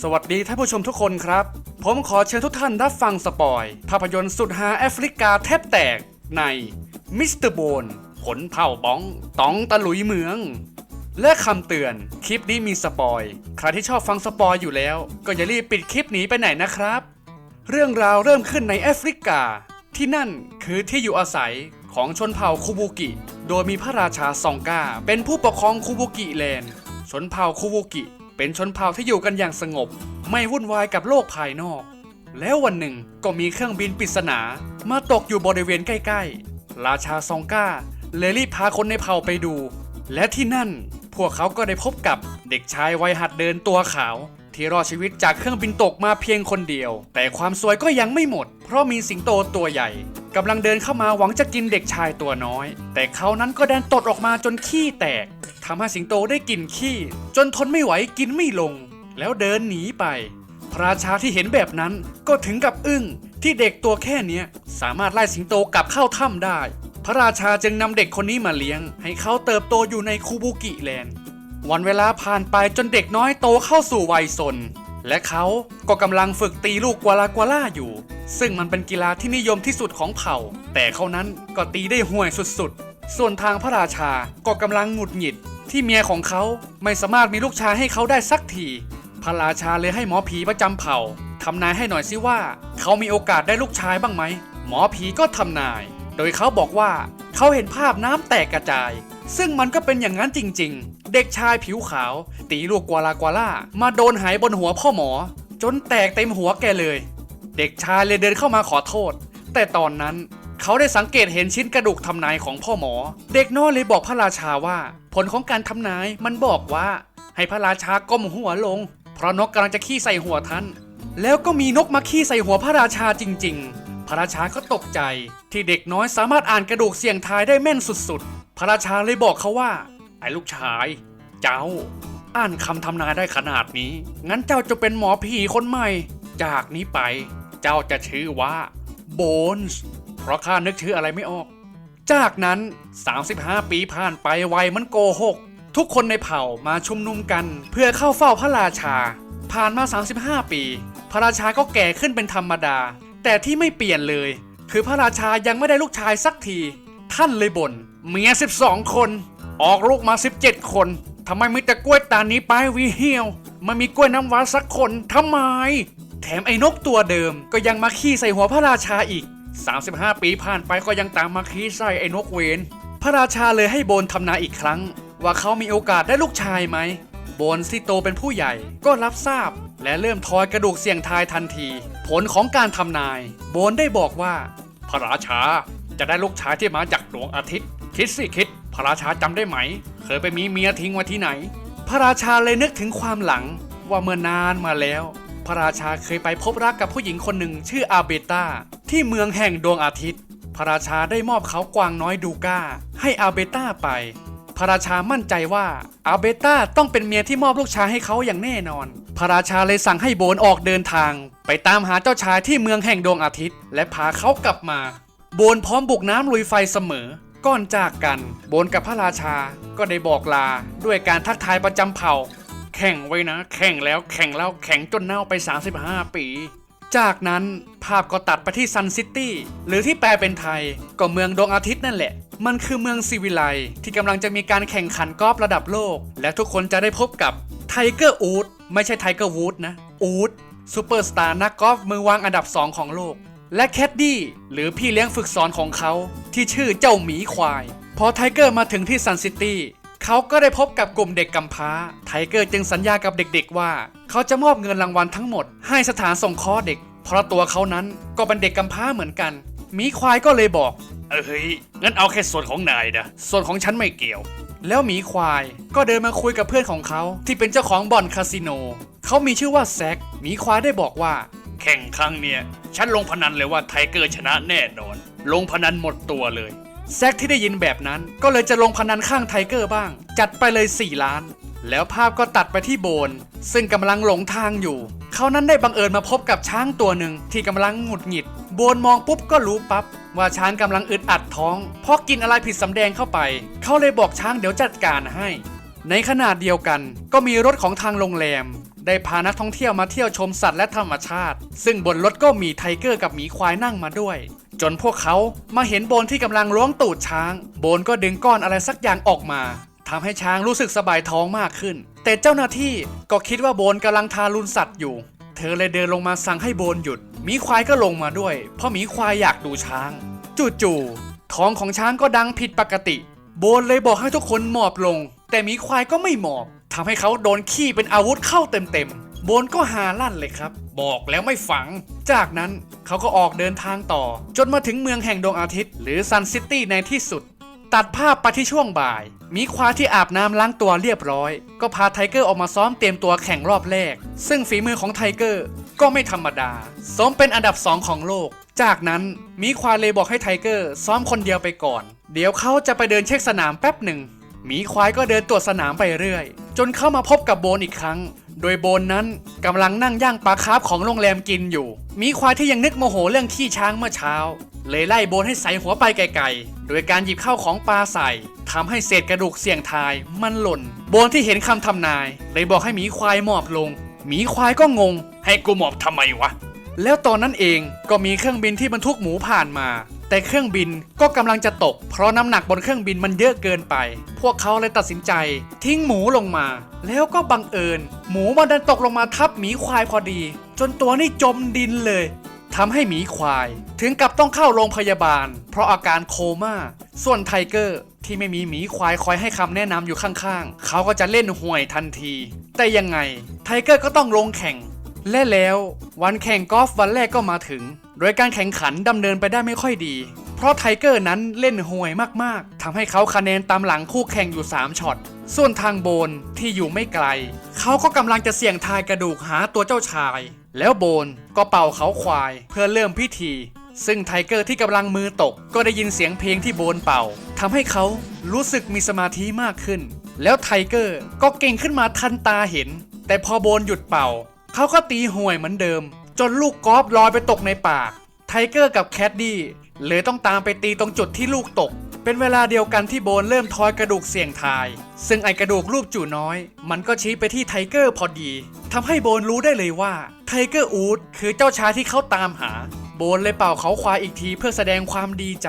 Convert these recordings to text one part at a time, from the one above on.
สวัสดีท่านผู้ชมทุกคนครับ ผมขอเชิญทุกท่านรับฟังสปอย ภาพยนตร์สุดฮาแอฟริกาแทบแตกในมิสเตอร์โบนผลเผ่าบ้อง ตองตะหลุยเมือง และคำเตือนคลิปนี้มีสปอย ใครที่ชอบฟังสปอยอยู่แล้ว ก็อย่ารีบปิดคลิปหนีไปไหนนะครับ เรื่องราวเริ่มขึ้นในแอฟริกา ที่นั่นคือที่อยู่อาศัยของชนเผ่าคูบูกิ โดยมีพระราชาซองกาเป็นผู้ปกครองคูบูกิแลนด์ชนเผ่าคูบูกิ เป็นชนเผ่าที่อยู่กันอย่างสงบ ไม่วุ่นวายกับโลกภายนอก แล้ววันหนึ่งก็มีเครื่องบินปริศนามาตกอยู่บริเวณใกล้ๆ ราชาซองกาเลยรีบพาคนในเผ่าไปดู และที่นั่นพวกเขาก็ได้พบกับเด็กชายวัยหัดเดินตัวขาว ที่รอดชีวิตจากเครื่องบินตกมาเพียงคนเดียว แต่ความสวยก็ยังไม่หมด เพราะมีสิงโตตัวใหญ่ กำลังเดินเข้ามาหวังจะกินเด็กชายตัวน้อย แต่เขานั้นก็ดันตดออกมาจนขี้แตกทำให้สิงโตได้กลินขี้ จนทนไม่ไหวกินไม่ลง แล้วเดินหนีไป พระราชาที่เห็นแบบนั้นก็ถึงกับอึ้งที่เด็กตัวแค่เนี้ยสามารถไล่สิงโตกลับเข้าถ้ำได้ พระราชาจึงนำเด็กคนนี้มาเลี้ยง ให้เขาเติบโตอยู่ในคูบูกิแลนด์วันเวลาผ่านไปจนเด็กน้อยโตเข้าสู่วัยสน และเขาก็กำลังฝึกตีลูกกัวลากัวล่าอยู่ ซึ่งมันเป็นกีฬาที่นิยมที่สุดของเผ่า แต่เขานั้นก็ตีได้ห่วยสุดๆ ส่วนทางพระราชาก็กำลังหงุดหงิด ที่เมียของเขาไม่สามารถมีลูกชายให้เขาได้สักที พระราชาเลยให้หมอผีประจำเผ่าทำนายให้หน่อยสิว่า เขามีโอกาสได้ลูกชายบ้างไหม หมอผีก็ทำนาย โดยเขาบอกว่าเขาเห็นภาพน้ำแตกกระจาย ซึ่งมันก็เป็นอย่างนั้นจริง ๆ เด็กชายผิวขาว ตีลูกกัวลากัวล่ามาโดนหายบนหัวพ่อหมอ จนแตกเต็มหัวแกเลย เด็กชายเลยเดินเข้ามาขอโทษ แต่ตอนนั้นเขาได้สังเกตเห็นชิ้นกระดูกทำนายของพ่อหมอ เด็กน้อยเลยบอกพระราชาว่า ผลของการทำนายมันบอกว่า ให้พระราชาก้มหัวลง เพราะนกกำลังจะขี้ใส่หัวท่าน แล้วก็มีนกมาขี้ใส่หัวพระราชาจริง ๆ พระราชาก็ตกใจ ที่เด็กน้อยสามารถอ่านกระดูกเสี่ยงทายได้แม่นสุดๆ พระราชาเลยบอกเขาว่า ไอ้ลูกชาย เจ้า อ่านคำทำนายได้ขนาดนี้ งั้นเจ้าจะเป็นหมอผีคนใหม่ จากนี้ไป เจ้าจะชื่อว่าโบนส์เพราะข้านึกชื่ออะไรไม่ออก จากนั้น 35 ปีผ่านไปไวมันโกหก ทุกคนในเผ่ามาชุมนุมกัน เพื่อเข้าเฝ้าพระราชา ผ่านมา 35 ปี พระราชาก็แก่ขึ้นเป็นธรรมดา แต่ที่ไม่เปลี่ยนเลย คือพระราชายังไม่ได้ลูกชายสักที ท่านเลยบ่นเมีย 12 คน ออกลูกมา 17 คน ทำไมมีแต่กล้วยตานี้ไปวีเหี่ยวไม่มีกล้วยน้ำว้าสักคนทำไม แถมไอ้นกตัวเดิมก็ยังมาขี้ใส่หัวพระราชาอีก 35 ปีผ่านไปก็ยังตามมาขี้ใส่ไอ้นกเวนพระราชาเลยให้โบนทำนายอีกครั้ง ว่าเขามีโอกาสได้ลูกชายไหมโบนที่โตเป็นผู้ใหญ่ก็รับทราบ และเริ่มทอยกระดูกเสี่ยงทายทันที ผลของการทำนาย โบนได้บอกว่า พระราชาจะได้ลูกชายที่มาจากดวงอาทิตย์ คิดสิคิด พระราชาจำได้ไหม เคยไปมีเมียทิ้งไว้ที่ไหน พระราชาเลยนึกถึงความหลังว่าเมื่อนานมาแล้ว พระราชาเคยไปพบรักกับผู้หญิงคนหนึ่งชื่ออาเบตาที่เมืองแห่งดวงอาทิตย์ พระราชาได้มอบเขากวางน้อยดูก้า ให้อาเบตาไป พระราชามั่นใจว่าอาเบต้าต้องเป็นเมียที่มอบลูกชายให้เขาอย่างแน่นอน พระราชาเลยสั่งให้โบนออกเดินทาง ไปตามหาเจ้าชายที่เมืองแห่งดวงอาทิตย์ และพาเขากลับมา โบนพร้อมบุกน้ำลุยไฟเสมอ ก่อนจากกันโบนกับพระราชาก็ได้บอกลาด้วยการทักทายประจำเผ่า แข่งไว้นะ แข่งแล้วแข่งแล้วแข่งจนเน่าไป 35 ปี จากนั้นภาพก็ตัดไปที่ซันซิตี้หรือที่แปลเป็นไทยก็เมืองดวงอาทิตย์นั่นแหละ มันคือเมืองซีวิไลที่กำลังจะมีการแข่งขันกอล์ฟระดับโลก และทุกคนจะได้พบกับไทเกอร์อูดไม่ใช่ไทเกอร์วูดนะอูดซูเปอร์สตาร์นักกอล์ฟมือวางอันดับ 2 ของโลก และแคดดี้หรือพี่เลี้ยงฝึกสอนของเขา ที่ชื่อเจ้าหมีควาย พอไทเกอร์มาถึงที่ซันซิตี้เขาก็ได้พบกับกลุ่มเด็กกำพร้า ไทเกอร์จึงสัญญากับเด็กๆว่า เขาจะมอบเงินรางวัลทั้งหมด ให้สถานส่งเคราะห์เด็ก เพราะตัวเขานั้นก็เป็นเด็กกำพร้าเหมือนกันหมีควายก็เลยบอก เอ้ยงั้นเอาแค่ส่วนของนายนะส่วนของฉันไม่เกี่ยว แล้วหมีควายก็เดินมาคุยกับเพื่อนของเขา ที่เป็นเจ้าของบ่อนคาสิโนเขามีชื่อว่าแซกหมีควายได้บอกว่า แข่งครั้งเนี้ยฉันลงพนันเลยว่าไทเกอร์ชนะแน่นอน ลงพนันหมดตัวเลยแซกที่ได้ยินแบบนั้นก็เลยจะลงพนันข้างไทเกอร์บ้าง จัดไปเลย 4 ล้าน แล้วภาพก็ตัดไปที่โบน ซึ่งกำลังหลงทางอยู่ เขานั้นได้บังเอิญมาพบกับช้างตัวหนึ่งที่กำลังหงุดหงิด โบนมองปุ๊บก็รู้ปั๊บว่าช้างกำลังอึดอัดท้องเพราะกินอะไรผิดสำแดงเข้าไป เขาเลยบอกช้างเดี๋ยวจัดการให้ ในขณะเดียวกันก็มีรถของทางโรงแรม ได้พานักท่องเที่ยวมาเที่ยวชมสัตว์และธรรมชาติ ซึ่งบนรถก็มีไทเกอร์กับหมีควายนั่งมาด้วย จนพวกเขามาเห็นโบนที่กำลังล้วงตูดช้าง โบนก็ดึงก้อนอะไรสักอย่างออกมาทำให้ช้างรู้สึกสบายท้องมากขึ้น แต่เจ้าหน้าที่ก็คิดว่าโบนกำลังทารุณสัตว์อยู่ เธอเลยเดินลงมาสั่งให้โบนหยุดหมีควายก็ลงมาด้วย เพราะหมีควายอยากดูช้าง จู่ๆท้องของช้างก็ดังผิดปกติ โบนเลยบอกให้ทุกคนหมอบลง แต่หมีควายก็ไม่หมอบ ทำให้เขาโดนขี้เป็นอาวุธเข้าเต็มๆโบนก็หาลั่นเลยครับ บอกแล้วไม่ฝัง จากนั้นเขาก็ออกเดินทางต่อ จนมาถึงเมืองแห่งดวงอาทิตย์ หรือซันซิตี้ในที่สุด ตัดภาพไปที่ช่วงบ่าย มีควาที่อาบน้ำล้างตัวเรียบร้อย ก็พาไทเกอร์ออกมาซ้อมเตรียมตัวแข่งรอบแรก ซึ่งฝีมือของไทเกอร์ก็ไม่ธรรมดา สมเป็นอันดับสองของโลก จากนั้นมีควาเลยบอกให้ไทเกอร์ซ้อมคนเดียวไปก่อน เดี๋ยวเขาจะไปเดินเช็คสนามแป๊บหนึ่ง หมีควายก็เดินตรวจสนามไปเรื่อย จนเข้ามาพบกับโบนอีกครั้ง โดยโบนนั้นกำลังนั่งย่างปลาคาร์ฟของโรงแรมกินอยู่หมีควายที่ยังนึกโมโหเรื่องขี้ช้างเมื่อเช้า เลยไล่โบนให้ใส่หัวไปไกลๆ โดยการหยิบเข้าของปลาใส่ทำให้เศษกระดูกเสี่ยงทายมันหล่น โบนที่เห็นคำทำนาย เลยบอกให้หมีควายหมอบลงหมีควายก็งง ให้กูหมอบทำไมวะแล้วตอนนั้นเองก็มีเครื่องบินที่บรรทุกหมูผ่านมา แต่เครื่องบินก็กำลังจะตก เพราะน้ำหนักบนเครื่องบินมันเยอะเกินไป พวกเขาเลยตัดสินใจ ทิ้งหมูลงมา แล้วก็บังเอิญ หมูมันดันตกลงมาทับหมีควายพอดี จนตัวนี่จมดินเลยทำให้หมีควาย ถึงกับต้องเข้าโรงพยาบาล เพราะอาการโคม่า ส่วนไทเกอร์ที่ไม่มีหมีควายคอยให้คำแนะนำอยู่ข้างๆ เขาก็จะเล่นห่วยทันที แต่ยังไงไทเกอร์ก็ต้องลงแข่ง และแล้ววันแข่งกอล์ฟวันแรกก็มาถึง โดยการแข่งขันดำเนินไปได้ไม่ค่อยดี เพราะไทเกอร์นั้นเล่นห่วยมากๆทำให้เขาคะแนนตามหลังคู่แข่งอยู่ 3ช็อต ส่วนทางโบนที่อยู่ไม่ไกล เขาก็กำลังจะเสี่ยงทายกระดูกหาตัวเจ้าชาย แล้วโบนก็เป่าเขาควายเพื่อเริ่มพิธี ซึ่งไทเกอร์ที่กำลังมือตก ก็ได้ยินเสียงเพลงที่โบนเป่าทำให้เขารู้สึกมีสมาธิมากขึ้น แล้วไทเกอร์ก็เก่งขึ้นมาทันตาเห็น แต่พอโบนหยุดเป่า เขาก็ตีห่วยเหมือนเดิม จนลูกกอล์ฟลอยไปตกในป่า ไทเกอร์กับแคดดี้เลยต้องตามไปตีตรงจุดที่ลูกตก เป็นเวลาเดียวกันที่โบนเริ่มทอยกระดูกเสี่ยงทาย ซึ่งไอกระดูกรูปจู่น้อย มันก็ชี้ไปที่ไทเกอร์พอดีทำให้โบนรู้ได้เลยว่าไทเกอร์อูดคือเจ้าชายที่เขาตามหา โบนเลยเป่าเขาควายอีกทีเพื่อแสดงความดีใจ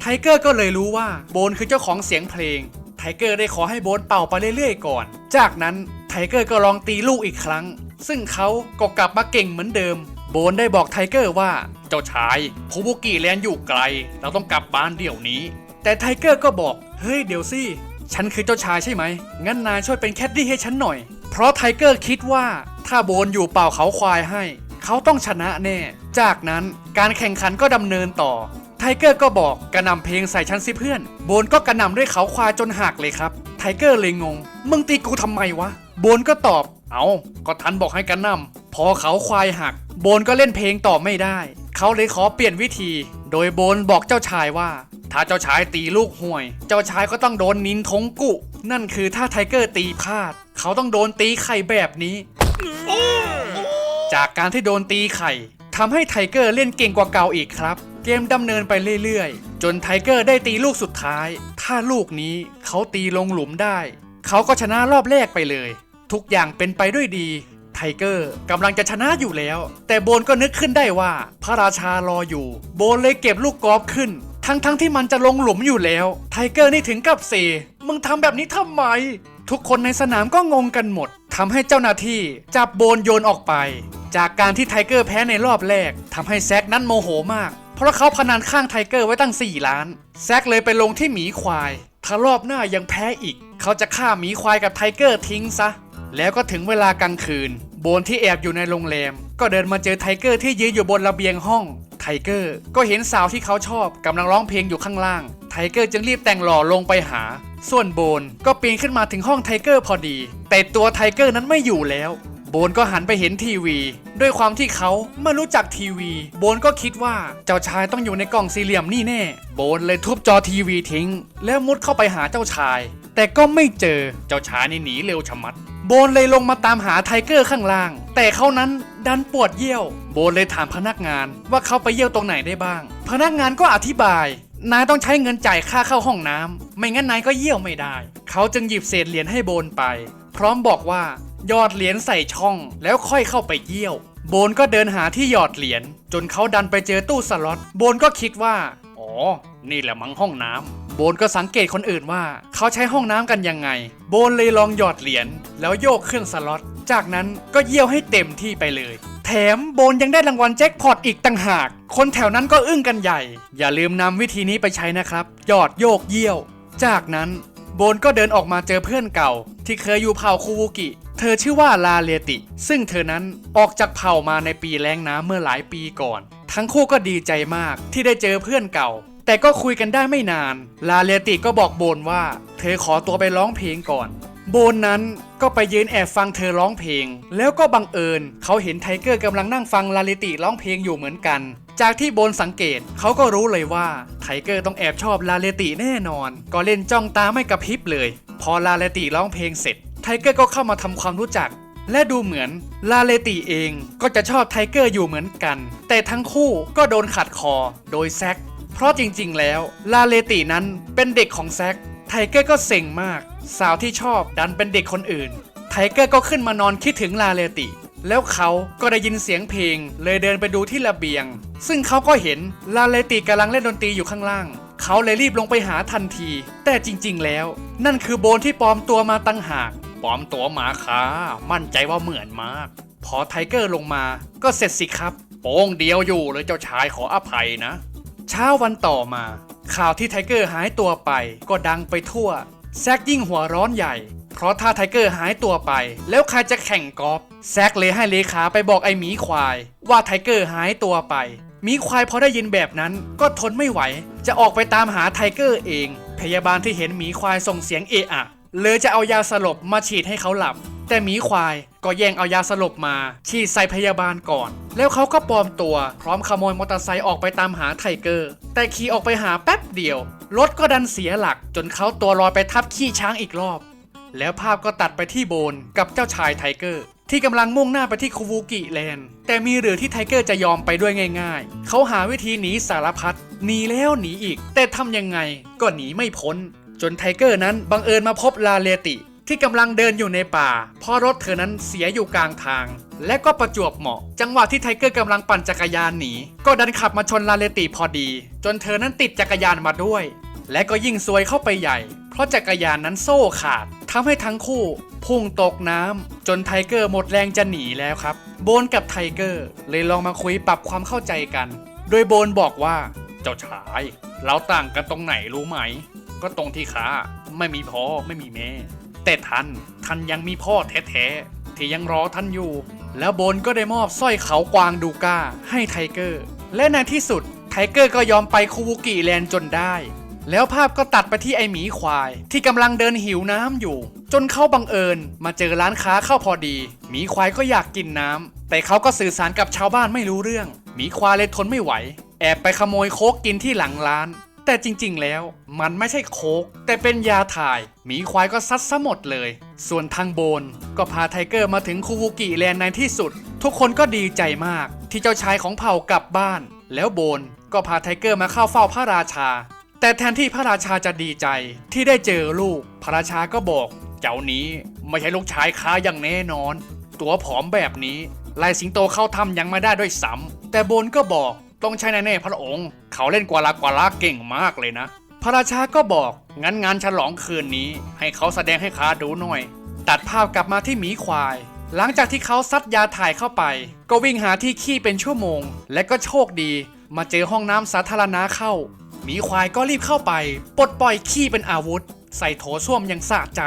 ไทเกอร์ก็เลยรู้ว่าโบนคือเจ้าของเสียงเพลง ไทเกอร์ได้ขอให้โบนเป่าไปเรื่อยๆก่อน จากนั้นไทเกอร์ก็ลองตีลูกอีกครั้ง ซึ่งเขาก็กลับมาเก่งเหมือนเดิม โบนได้บอกไทเกอร์ว่า เจ้าชายคูบุกิแลนอยู่ไกล เราต้องกลับบ้านเดี๋ยวนี้ แต่ไทเกอร์ก็บอก เฮ้ยเดี๋ยวสิ ฉันคือเจ้าชายใช่ไหม งั้นนายช่วยเป็นแคดดี้ให้ฉันหน่อย เพราะไทเกอร์คิดว่าถ้าโบนอยู่เป่าเขาควายให้ เขาต้องชนะแน่ จากนั้นการแข่งขันก็ดำเนินต่อไทเกอร์ก็บอกกระนำเพลงใส่ฉันสิเพื่อน โบนก็กระน่ำด้วยเขาควายจนหักเลยครับ ไทเกอร์เลยงง มึงตีกูทำไมวะ โบนก็ตอบ เอาก็ทันบอกให้กระหน่ำพอเขาควายหัก โบนก็เล่นเพลงต่อไม่ได้ เขาเลยขอเปลี่ยนวิธี โดยโบนบอกเจ้าชายว่า ถ้าเจ้าชายตีลูกห่วย เจ้าชายก็ต้องโดนนินทงกุ นั่นคือถ้าไทเกอร์ตีพลาด เขาต้องโดนตีไข่แบบนี้ จากการที่โดนตีไข่ทำให้ไทเกอร์เล่นเก่งกว่าเก่าอีกครับ เกมดำเนินไปเรื่อยๆ จนไทเกอร์ได้ตีลูกสุดท้าย ถ้าลูกนี้เขาตีลงหลุมได้ เขาก็ชนะรอบแรกไปเลย ทุกอย่างเป็นไปด้วยดี ไทเกอร์กำลังจะชนะอยู่แล้ว แต่โบนก็นึกขึ้นได้ว่า พระราชารออยู่ โบนเลยเก็บลูกกอล์ฟขึ้น ทั้งๆทที่มันจะลงหลุมอยู่แล้ว ไทเกอร์นี่ถึงกับเซมึงทำแบบนี้ทำไม ทุกคนในสนามก็งงกันหมดทำให้เจ้าหน้าที่จับโบนโยนออกไป จากการที่ไทเกอร์แพ้ในรอบแรกทำให้แซกนั้นโมโหมาก เพราะเขาพนันข้างไทเกอร์ไว้ตั้ง 4 ล้าน แซกเลยไปลงที่หมีควายถ้ารอบหน้ายังแพ้อีก เขาจะฆ่าหมีควายกับไทเกอร์ทิ้งซะ แล้วก็ถึงเวลากลางคืน โบนที่แอบอยู่ในโรงแรม ก็เดินมาเจอไทเกอร์ที่ยืนอยู่บนระเบียงห้อง ไทเกอร์ก็เห็นสาวที่เขาชอบกำลังร้องเพลงอยู่ข้างล่าง ไทเกอร์จึงรีบแต่งหล่อลงไปหา ส่วนโบนก็ปีนขึ้นมาถึงห้องไทเกอร์พอดี แต่ตัวไทเกอร์นั้นไม่อยู่แล้วโบนก็หันไปเห็นทีวี ด้วยความที่เขาไม่รู้จักทีวี โบนก็คิดว่าเจ้าชายต้องอยู่ในกล่องสี่เหลี่ยมนี่แน่ โบนเลยทุบจอทีวีทิ้ง แล้วมุดเข้าไปหาเจ้าชาย แต่ก็ไม่เจอเจ้าชายนี่หนีเร็วชะมัด โบนเลยลงมาตามหาไทเกอร์ข้างล่าง แต่เขานั้นดันปวดเยี่ยว โบนเลยถามพนักงานว่าเขาไปเยี่ยวตรงไหนได้บ้าง พนักงานก็อธิบาย นายต้องใช้เงินจ่ายค่าเข้าห้องน้ำไม่งั้นนายก็เยี่ยวไม่ได้ เขาจึงหยิบเศษเหรียญให้โบนไป พร้อมบอกว่ายอดเหรียญใส่ช่องแล้วค่อยเข้าไปเยี่ยว โบนก็เดินหาที่หยอดเหรียญจนเขาดันไปเจอตู้สล็อต โบนก็คิดว่า อ๋อ นี่แหละมั้งห้องน้ำโบนก็สังเกตคนอื่นว่า เขาใช้ห้องน้ำกันยังไง โบนเลยลองหยอดเหรียญแล้วโยกเครื่องสล็อต จากนั้นก็เยี่ยวให้เต็มที่ไปเลย แถมโบนยังได้รางวัลแจ็คพอตอีกต่างหาก คนแถวนั้นก็อึ้งกันใหญ่ อย่าลืมนำวิธีนี้ไปใช้นะครับ หยอดโยกเยี่ยว จากนั้นโบนก็เดินออกมาเจอเพื่อนเก่า ที่เคยอยู่เผ่าคูวูกิ ธอชื่อว่าลาเลติ ซึ่งเธอนั้นออกจากเผ่ามาในปีแล้งน้ำเมื่อหลายปีก่อน ทั้งคู่ก็ดีใจมากที่ได้เจอเพื่อนเก่า แต่ก็คุยกันได้ไม่นาน ลาเลติก็บอกโบนว่า เธอขอตัวไปร้องเพลงก่อน โบนนั้นก็ไปยืนแอบฟังเธอร้องเพลง แล้วก็บังเอิญ เขาเห็นไทเกอร์กำลังนั่งฟังลาเลติร้องเพลงอยู่เหมือนกัน จากที่โบนสังเกตเขาก็รู้เลยว่าไทเกอร์ต้องแอบชอบลาเลติแน่นอน ก็เล่นจ้องตาไม่กระพริบเลย พอลาเลติร้องเพลงเสร็จ ไทเกอร์ก็เข้ามาทำความรู้จัก และดูเหมือนลาเลติเองก็จะชอบไทเกอร์อยู่เหมือนกัน แต่ทั้งคู่ก็โดนขัดคอโดยแซคเพราะจริงๆ แล้วลาเลตินั้นเป็นเด็กของแซคไทเกอร์ก็เซ็งมาก สาวที่ชอบดันเป็นเด็กคนอื่น ไทเกอร์ก็ขึ้นมานอนคิดถึงลาเลติ แล้วเขาก็ได้ยินเสียงเพลง เลยเดินไปดูที่ระเบียง ซึ่งเขาก็เห็นลาเลติกำลังเล่นดนตรีอยู่ข้างล่าง เขาเลยรีบลงไปหาทันที แต่จริงๆ แล้ว นั่นคือโบนที่ปลอมตัวมาตั้งหาก ปลอมตัวมาค่ะมั่นใจว่าเหมือนมาก พอไทเกอร์ลงมาก็เสร็จสิครับ โป้งเดียวอยู่เลยเจ้าชายขออภัยนะ เช้าวันต่อมา ข่าวที่ไทเกอร์หายตัวไปก็ดังไปทั่ว แซกยิ่งหัวร้อนใหญ่ เพราะถ้าไทเกอร์หายตัวไป แล้วใครจะแข่งกอล์ฟแซกเลยให้เลขาไปบอกไอ้หมีควาย ว่าไทเกอร์หายตัวไปหมีควายพอได้ยินแบบนั้นก็ทนไม่ไหว จะออกไปตามหาไทเกอร์เอง พยาบาลที่เห็นหมีควายส่งเสียงเอะอะ เลยจะเอายาสลบมาฉีดให้เขาหลับ แต่หมีควายก็แย่งเอายาสลบมา ฉีดใส่พยาบาลก่อน แล้วเขาก็ปลอมตัวพร้อมขโมยมอเตอร์ไซค์ออกไปตามหาไทเกอร์ แต่ขี่ออกไปหาแป๊บเดียว รถก็ดันเสียหลัก จนเขาตัวลอยไปทับขี้ช้างอีกรอบ แล้วภาพก็ตัดไปที่โบนกับเจ้าชายไทเกอร์ที่กำลังมุ่งหน้าไปที่คูวูกิแลนด์ แต่มีหรือที่ไทเกอร์จะยอมไปด้วยง่าย ๆ เขาหาวิธีหนีสารพัดหนีแล้วหนีอีก แต่ทำยังไงก็หนีไม่พ้น จนไทเกอร์นั้นบังเอิญมาพบลาเลติ ที่กำลังเดินอยู่ในป่า เพราะรถเธอนั้นเสียอยู่กลางทาง และก็ประจวบเหมาะ จังหวะที่ไทเกอร์กำลังปั่นจักรยานหนี ก็ดันขับมาชนลาเลติพอดี จนเธอนั้นติดจักรยานมาด้วย และก็ยิ่งซวยเข้าไปใหญ่ เพราะจักรยานนั้นโซ่ขาดทำให้ทั้งคู่พุ่งตกน้ำจนไทเกอร์หมดแรงจะหนีแล้วครับ โบนกับไทเกอร์เลยลองมาคุยปรับความเข้าใจกัน โดยโบนบอกว่า เจ้าชาย เราต่างกันตรงไหนรู้ไหม ก็ตรงที่ขาไม่มีพ่อไม่มีแม่ แต่ท่านท่านยังมีพ่อแท้ๆที่ยังรอท่านอยู่ แล้วโบนก็ได้มอบสร้อยเขากวางดูก้าให้ไทเกอร์ และในที่สุดไทเกอร์ก็ยอมไปคูวูกิแลนด์จนได้แล้วภาพก็ตัดไปที่ไอหมีควาย ที่กำลังเดินหิวน้ำอยู่ จนเขาบังเอิญมาเจอร้านค้าเข้าพอดี หมีควายก็อยากกินน้ำแต่เขาก็สื่อสารกับชาวบ้านไม่รู้เรื่อง หมีควายเลยทนไม่ไหว แอบไปขโมยโคกกินที่หลังร้าน แต่จริงๆแล้วมันไม่ใช่โคกแต่เป็นยาถ่ายหมีควายก็ซัดซะหมดเลย ส่วนทางโบนก็พาไทเกอร์มาถึงคูวูกิแลนด์ในที่สุด ทุกคนก็ดีใจมากที่เจ้าชายของเผ่ากลับบ้าน แล้วโบนก็พาไทเกอร์มาเข้าเฝ้าพระราชา แต่แทนที่พระราชาจะดีใจที่ได้เจอลูก พระราชาก็บอก เจ้านี้ไม่ใช่ลูกชายข้าอย่างแน่นอน ตัวผอมแบบนี้ลายสิงโตเข้าทำยังไม่ได้ด้วยซ้ำแต่โบนก็บอก ต้องใช่แน่ๆพระองค์ เขาเล่นกวาลากวาลาเก่งมากเลยนะ พระราชาก็บอกงั้นงานฉลองคืนนี้ ให้เขาแสดงให้ข้าดูหน่อย ตัดภาพกลับมาที่หมีควาย หลังจากที่เขาซัดยาถ่ายเข้าไป ก็วิ่งหาที่ขี้เป็นชั่วโมง และก็โชคดี มาเจอห้องน้ำสาธารณะเข้าหมีควายก็รีบเข้าไป ปลดปล่อยขี้เป็นอาวุธ ใส่โถส้วมอย่างสะใจ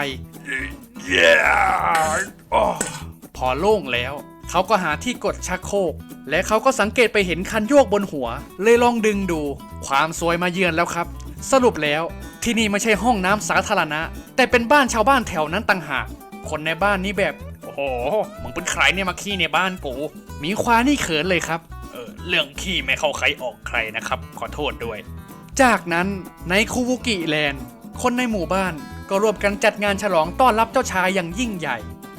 พอโล่งแล้ว เขาก็หาที่กดชักโครกและเขาก็สังเกตไปเห็นคันโยกบนหัว เลยลองดึงดู ความสวยมาเยือนแล้วครับ สรุปแล้วที่นี่ไม่ใช่ห้องน้ำสาธารณะ แต่เป็นบ้านชาวบ้านแถวนั้นต่างหาก คนในบ้านนี้แบบ โอ้โหมึงเป็นใครเนี่ยมาขี้ในบ้านกูมีควายนี่เขินเลยครับเออเรื่องขี้ไม่เข้าใครออกใครนะครับ ขอโทษด้วย จากนั้นในคูวูกิแลนด์ คนในหมู่บ้านก็ร่วมกันจัดงานฉลองต้อนรับเจ้าชายอย่างยิ่งใหญ่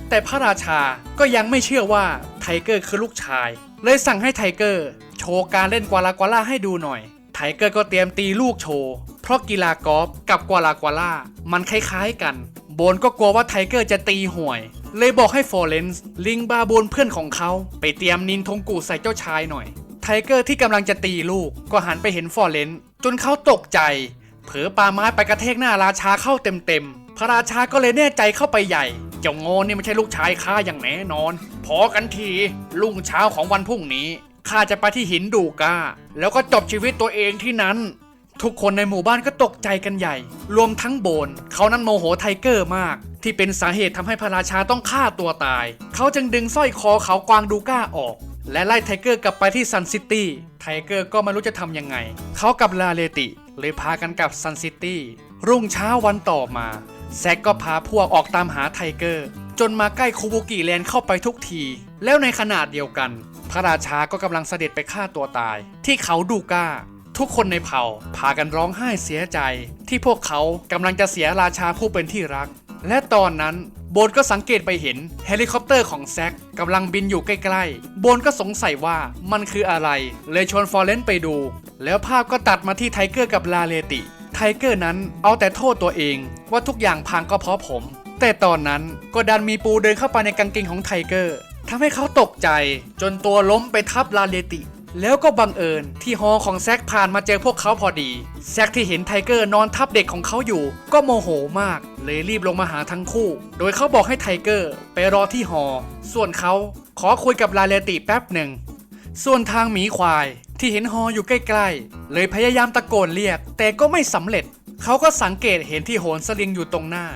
แต่พระราชาก็ยังไม่เชื่อว่าไทเกอร์คือลูกชาย เลยสั่งให้ไทเกอร์ โชว์การเล่นกวาลากวาล่าให้ดูหน่อย ไทเกอร์ก็เตรียมตีลูกโชว์ เพราะกีฬากอล์ฟกับกวาลากวาล่ามันคล้ายๆกัน โบนก็กลัวว่าไทเกอร์จะตีห่วย เลยบอกให้ฟอเรนซ์ลิงบาบนเพื่อนของเขา ไปเตรียมนินทงกูใส่เจ้าชายหน่อย ไทเกอร์ที่กำลังจะตีลูกก็หันไปเห็นฟอเรนซ์จนเขาตกใจ เผลอปาไม้ไปกระแทกหน้าราชาเข้าเต็มๆพระราชาก็เลยแน่ใจเข้าไปใหญ่ เจ้าโง่นี่ไม่ใช่ลูกชายข้าอย่างแน่นอน พอกันทีลุ่งเช้าของวันพรุ่งนี้ข้าจะไปที่หินดูกาแล้วก็จบชีวิตตัวเองที่นั้น ทุกคนในหมู่บ้านก็ตกใจกันใหญ่ รวมทั้งโบน เขานั้นโมโหไทเกอร์มาก ที่เป็นสาเหตุทำให้พระราชาต้องฆ่าตัวตาย เขาจึงดึงสร้อยคอเขากวางดูก้าออก และไล่ไทเกอร์กลับไปที่ซันซิตี้ไทเกอร์ก็ไม่รู้จะทำยังไง เขากับลาเลติเลยพากันกลับซันซิตี้รุ่งเช้าวันต่อมา แซกก็พาพวกออกตามหาไทเกอร์ จนมาใกล้คูบุกิแลนด์เข้าไปทุกที แล้วในขนาดเดียวกัน พระราชาก็กำลังเสด็จไปฆ่าตัวตาย ที่เขาดูก้า ทุกคนในเผ่าพากันร้องไห้เสียใจ ที่พวกเขากำลังจะเสียราชาผู้เป็นที่รัก และตอนนั้นโบนก็สังเกตไปเห็นเฮลิคอปเตอร์ของแซกกำลังบินอยู่ใกล้ๆ โบนก็สงสัยว่ามันคืออะไร เลยชวนฟอร์เรนซ์ไปดู แล้วภาพก็ตัดมาที่ไทเกอร์กับลาเลติ ไทเกอร์นั้นเอาแต่โทษตัวเองว่าทุกอย่างพังก็เพราะผม แต่ตอนนั้นก็ดันมีปูเดินเข้าไปในกางเกงของไทเกอร์ทำให้เขาตกใจจนตัวล้มไปทับลาเลติ แล้วก็บังเอิญที่ฮอของแซกผ่านมาเจอพวกเขาพอดี แซกที่เห็นไทเกอร์นอนทับเด็กของเขาอยู่ ก็โมโหมาก เลยรีบลงมาหาทั้งคู่ โดยเขาบอกให้ไทเกอร์ไปรอที่ฮอ ส่วนเขาขอคุยกับลาเลติแป๊บหนึ่ง ส่วนทางหมีควายที่เห็นฮออยู่ใกล้ๆ เลยพยายามตะโกนเรียก แต่ก็ไม่สำเร็จ เขาก็สังเกตเห็นที่โหนสลิงอยู่ตรงหน้า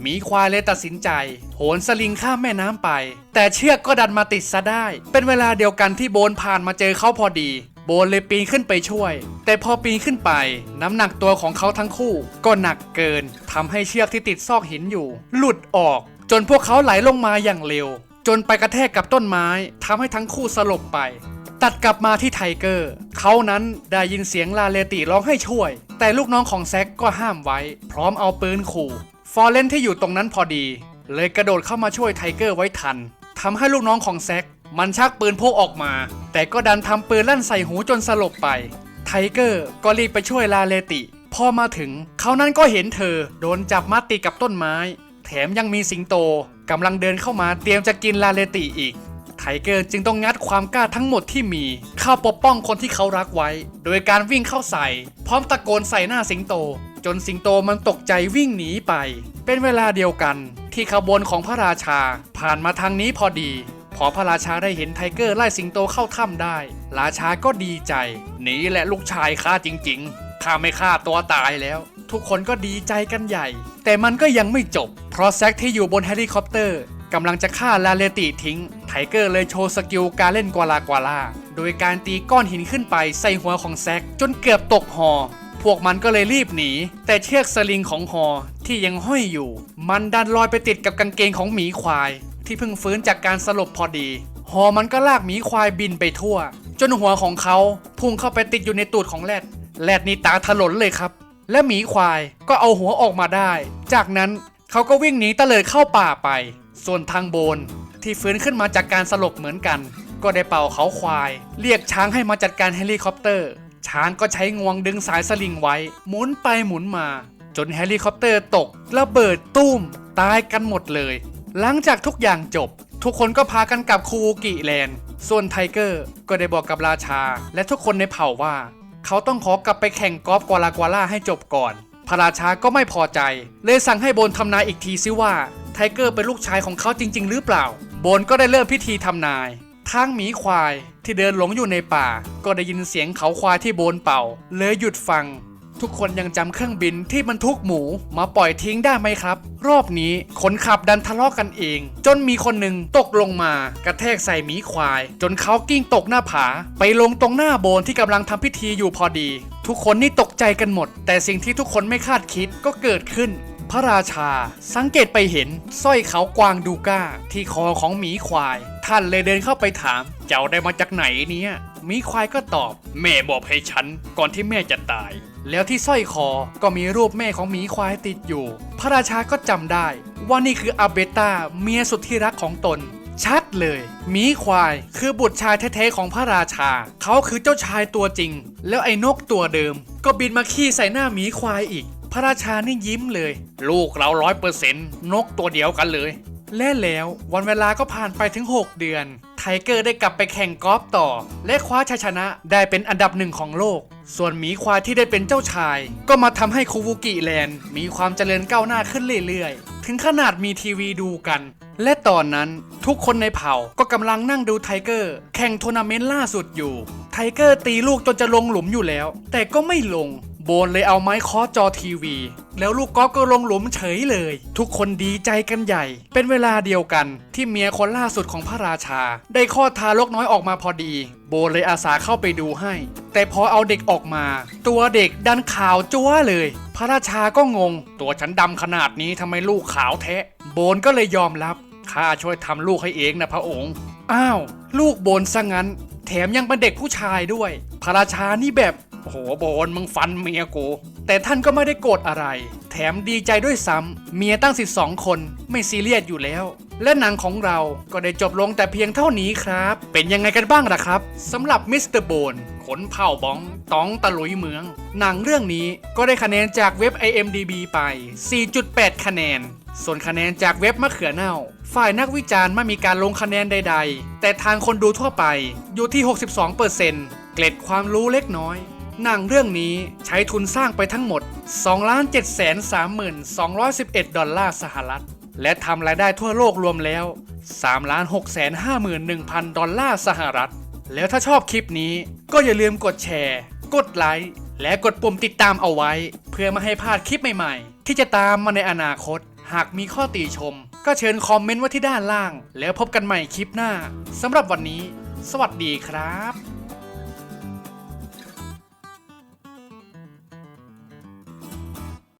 หมีควายเลยตัดสินใจ โหนสลิงข้ามแม่น้ำไป แต่เชือกก็ดันมาติดซะได้ เป็นเวลาเดียวกันที่โบนผ่านมาเจอเขาพอดี โบนเลยปีนขึ้นไปช่วย แต่พอปีนขึ้นไป น้ำหนักตัวของเขาทั้งคู่ ก็หนักเกินทำให้เชือกที่ติดซอกหินอยู่ หลุดออก จนพวกเขาไหลลงมาอย่างเร็ว จนไปกระแทกกับต้นไม้ทำให้ทั้งคู่สลบไป ตัดกลับมาที่ไทเกอร์ เขานั้นได้ยินเสียงลาเลติร้องให้ช่วย แต่ลูกน้องของแซกก็ห้ามไว้ พร้อมเอาปืนขู่ ฟอร์เรนที่อยู่ตรงนั้นพอดี เลยกระโดดเข้ามาช่วยไทเกอร์ไว้ทันทำให้ลูกน้องของแซกมันชักปืนพกออกมา แต่ก็ดันทำปืนลั่นใส่หูจนสลบไป ไทเกอร์ก็รีบไปช่วยลาเลติ พอมาถึง เขานั้นก็เห็นเธอโดนจับมัดติดกับต้นไม้ แถมยังมีสิงโต กำลังเดินเข้ามาเตรียมจะกินลาเลติอีก ไทเกอร์จึงต้องงัดความกล้าทั้งหมดที่มี เข้าปกป้องคนที่เขารักไว้ โดยการวิ่งเข้าใส่ พร้อมตะโกนใส่หน้าสิงโต จนสิงโตมันตกใจวิ่งหนีไป เป็นเวลาเดียวกัน ที่ขบวนของพระราชา ผ่านมาทางนี้พอดีพอพระราชาได้เห็นไทเกอร์ไล่สิงโตเข้าถ้ำได้ ราชาก็ดีใจ หนีและลูกชายข้าจริงๆข้าไม่ฆ่าตัวตายแล้ว ทุกคนก็ดีใจกันใหญ่ แต่มันก็ยังไม่จบ เพราะแซกที่อยู่บนเฮลิคอปเตอร์กำลังจะฆ่าลาเลติทิ้ง ไทเกอร์เลยโชว์สกิลการเล่นกวาลากวาลา โดยการตีก้อนหินขึ้นไปใส่หัวของแซกจนเกือบตกหอ พวกมันก็เลยรีบหนี แต่เชือกสลิงของหอที่ยังห้อยอยู่ มันดันลอยไปติดกับกางเกงของหมีควาย ที่เพิ่งฟื้นจากการสลบพอดี หอมันก็ลากหมีควายบินไปทั่ว จนหัวของเขาพุ่งเข้าไปติดอยู่ในตูดของแรดแรดนี่ตาถลนเลยครับ และหมีควายก็เอาหัวออกมาได้ จากนั้นเขาก็วิ่งหนีตะเลิดเข้าป่าไป ส่วนทางโบนที่ฟื้นขึ้นมาจากการสลบเหมือนกัน ก็ได้เป่าเขาควาย เรียกช้างให้มาจัดการเฮลิคอปเตอร์ ช้างก็ใช้งวงดึงสายสลิงไว้ หมุนไปหมุนมา จนเฮลิคอปเตอร์ตกระเบิดตุ้ม ตายกันหมดเลย หลังจากทุกอย่างจบ ทุกคนก็พากันกลับคูกิแลนด์ส่วนไทเกอร์ก็ได้บอกกับราชา และทุกคนในเผ่าว่า เขาต้องขอกลับไปแข่งกอล์ฟกวาลากวาล่าให้จบก่อน พระราชาก็ไม่พอใจ เลยสั่งให้โบนทำนายอีกทีซิว่าไทเกอร์เป็นลูกชายของเขาจริง ๆ หรือเปล่า โบนก็ได้เริ่มพิธีทำนายทางหมีควายที่เดินหลงอยู่ในป่า ก็ได้ยินเสียงเขาควายที่โบนเป่า เลยหยุดฟัง ทุกคนยังจำเครื่องบินที่บรรทุกหมูมาปล่อยทิ้งได้ไหมครับ รอบนี้คนขับดันทะเลาะกันเอง จนมีคนหนึ่งตกลงมากระแทกใส่หมีควาย จนเขากิ้งตกหน้าผา ไปลงตรงหน้าโบนที่กำลังทำพิธีอยู่พอดี ทุกคนนี่ตกใจกันหมด แต่สิ่งที่ทุกคนไม่คาดคิดก็เกิดขึ้น พระราชา สังเกตไปเห็นสร้อยเขากวางดูก้า ที่คอของหมีควาย ท่านเลยเดินเข้าไปถาม เจ้าได้มาจากไหนเนี่ยมีควายก็ตอบ แม่บอกให้ฉัน ก่อนที่แม่จะตาย แล้วที่สร้อยคอก็มีรูปแม่ของหมีควายติดอยู่ พระราชาก็จำได้ ว่านี่คืออาเบตาเมียสุดที่รักของตน ชัดเลยหมีควายคือบุตรชายแท้ๆของพระราชา เขาคือเจ้าชายตัวจริง แล้วไอ้นกตัวเดิม ก็บินมาขี้ใส่หน้าหมีควายอีกพระราชานี่ยิ้มเลย ลูกเราร้อยเปอร์เซ็นต์นกตัวเดียวกันเลย และแล้ววันเวลาก็ผ่านไปถึง 6 เดือน ไทเกอร์ได้กลับไปแข่งกอล์ฟต่อ และคว้าชัยชนะได้เป็นอันดับหนึ่งของโลก ส่วนหมีควายที่ได้เป็นเจ้าชาย ก็มาทำให้คูวูกิแลนด์ มีความเจริญก้าวหน้าขึ้นเรื่อยๆ ถึงขนาดมีทีวีดูกัน และตอนนั้นทุกคนในเผ่าก็กำลังนั่งดูไทเกอร์แข่งทัวร์นาเมนต์ล่าสุดอยู่ ไทเกอร์ตีลูกจนจะลงหลุมอยู่แล้ว แต่ก็ไม่ลง โบนเลยเอาไม้เคอจอทีวี แล้วลูกกอล์ฟก็ลงหลุมเฉยเลย ทุกคนดีใจกันใหญ่ เป็นเวลาเดียวกันที่เมียคนล่าสุดของพระราชา ได้คลอดทารกน้อยออกมาพอดี โบนเลยอาสาเข้าไปดูให้ แต่พอเอาเด็กออกมา ตัวเด็กดันขาวจ้วเลย พระราชาก็งง ตัวฉันดำขนาดนี้ทำไมลูกขาวแท้โบนก็เลยยอมรับข้าช่วยทำลูกให้เองนะพระองค์ อ้าว ลูกโบนซะงั้น แถมยังเป็นเด็กผู้ชายด้วย พระราชานี่แบบ โอ้โหโบนมึงฟันเมียกู แต่ท่านก็ไม่ได้โกรธอะไร แถมดีใจด้วยซ้ำเมียตั้ง 12 คนไม่ซีเรียสอยู่แล้ว และหนังของเราก็ได้จบลงแต่เพียงเท่านี้ครับ เป็นยังไงกันบ้างล่ะครับสำหรับมิสเตอร์โบนขนเผ่าบ้องตองตะลุยเมือง หนังเรื่องนี้ก็ได้คะแนนจากเว็บ IMDB ไป 4.8 คะแนนส่วนคะแนนจากเว็บมะเขือเน่า ฝ่ายนักวิจารณ์ไม่มีการลงคะแนนใด ๆ แต่ทางคนดูทั่วไปอยู่ที่ 62%เกล็ดความรู้เล็กน้อย หนังเรื่องนี้ใช้ทุนสร้างไปทั้งหมด 2,732,211 ดอลลาร์สหรัฐ และทำรายได้ทั่วโลกรวมแล้ว3,651,000 ดอลลาร์สหรัฐ แล้วถ้าชอบคลิปนี้ก็อย่าลืมกดแชร์ กดไลค์ และกดปุ่มติดตามเอาไว้ เพื่อไม่ให้พลาดคลิปใหม่ๆ ที่จะตามมาในอนาคต หากมีข้อติชม ก็เชิญคอมเมนต์ไว้ที่ด้านล่าง แล้วพบกันใหม่คลิปหน้าสำหรับวันนี้ สวัสดีครับ